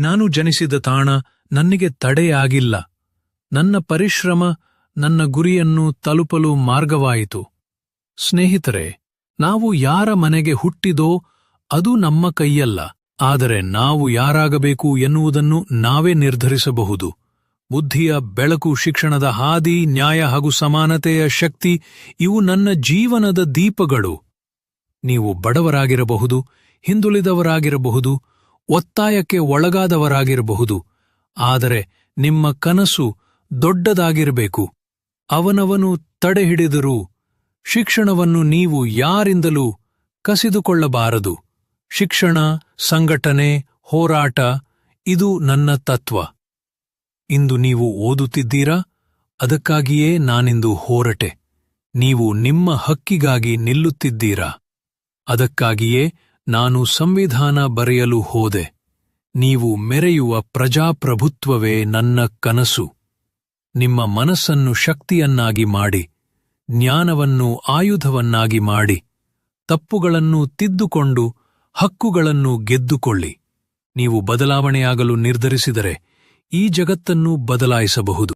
ನಾನು ಜನಿಸಿದ ತಾಣ ನನಗೆ ತಡೆಯಾಗಿಲ್ಲ. ನನ್ನ ಪರಿಶ್ರಮ ನನ್ನ ಗುರಿಯನ್ನು ತಲುಪಲು ಮಾರ್ಗವಾಯಿತು. ಸ್ನೇಹಿತರೆ, ನಾವು ಯಾರ ಮನೆಗೆ ಹುಟ್ಟಿದೋ ಅದು ನಮ್ಮ ಕೈಯಲ್ಲ. ಆದರೆ ನಾವು ಯಾರಾಗಬೇಕು ಎನ್ನುವುದನ್ನು ನಾವೇ ನಿರ್ಧರಿಸಬಹುದು. ಬುದ್ಧಿಯ, ಬೆಳಕು, ಶಿಕ್ಷಣದ ಹಾದಿ, ನ್ಯಾಯ ಹಾಗೂ ಸಮಾನತೆಯ ಶಕ್ತಿ, ಇವು ನನ್ನ ಜೀವನದ ದೀಪಗಳು. ನೀವು ಬಡವರಾಗಿರಬಹುದು, ಹಿಂದುಳಿದವರಾಗಿರಬಹುದು ಒತ್ತಾಯಕ್ಕೆ ಒಳಗಾದವರಾಗಿರಬಹುದು, ಆದರೆ ನಿಮ್ಮ ಕನಸು ದೊಡ್ಡದಾಗಿರಬೇಕು. ಅವನವನು ತಡೆಹಿಡಿದರೂ ಶಿಕ್ಷಣವನ್ನು ನೀವು ಯಾರಿಂದಲೂ ಕಸಿದುಕೊಳ್ಳಬಾರದು. ಶಿಕ್ಷಣ, ಸಂಘಟನೆ, ಹೋರಾಟ, ಇದು ನನ್ನ ತತ್ವ. ಇಂದು ನೀವು ಓದುತ್ತಿದ್ದೀರಾ? ಅದಕ್ಕಾಗಿಯೇ ನಾನಿಂದು ಹೋರಟೆ. ನೀವು ನಿಮ್ಮ ಹಕ್ಕಿಗಾಗಿ ನಿಲ್ಲುತ್ತಿದ್ದೀರಾ? ಅದಕ್ಕಾಗಿಯೇ ನಾನು ಸಂವಿಧಾನ ಬರೆಯಲು ಹೋದೆ. ನೀವು ಮೆರೆಯುವ ಪ್ರಜಾಪ್ರಭುತ್ವವೇ ನನ್ನ ಕನಸು. ನಿಮ್ಮ ಮನಸ್ಸನ್ನು ಶಕ್ತಿಯನ್ನಾಗಿ ಮಾಡಿ, ಜ್ಞಾನವನ್ನು ಆಯುಧವನ್ನಾಗಿ ಮಾಡಿ, ತಪ್ಪುಗಳನ್ನು ತಿದ್ದುಕೊಂಡು ಹಕ್ಕುಗಳನ್ನು ಗೆದ್ದುಕೊಳ್ಳಿ. ನೀವು ಬದಲಾವಣೆಯಾಗಲು ನಿರ್ಧರಿಸಿದರೆ ಈ ಜಗತ್ತನ್ನು ಬದಲಾಯಿಸಬಹುದು.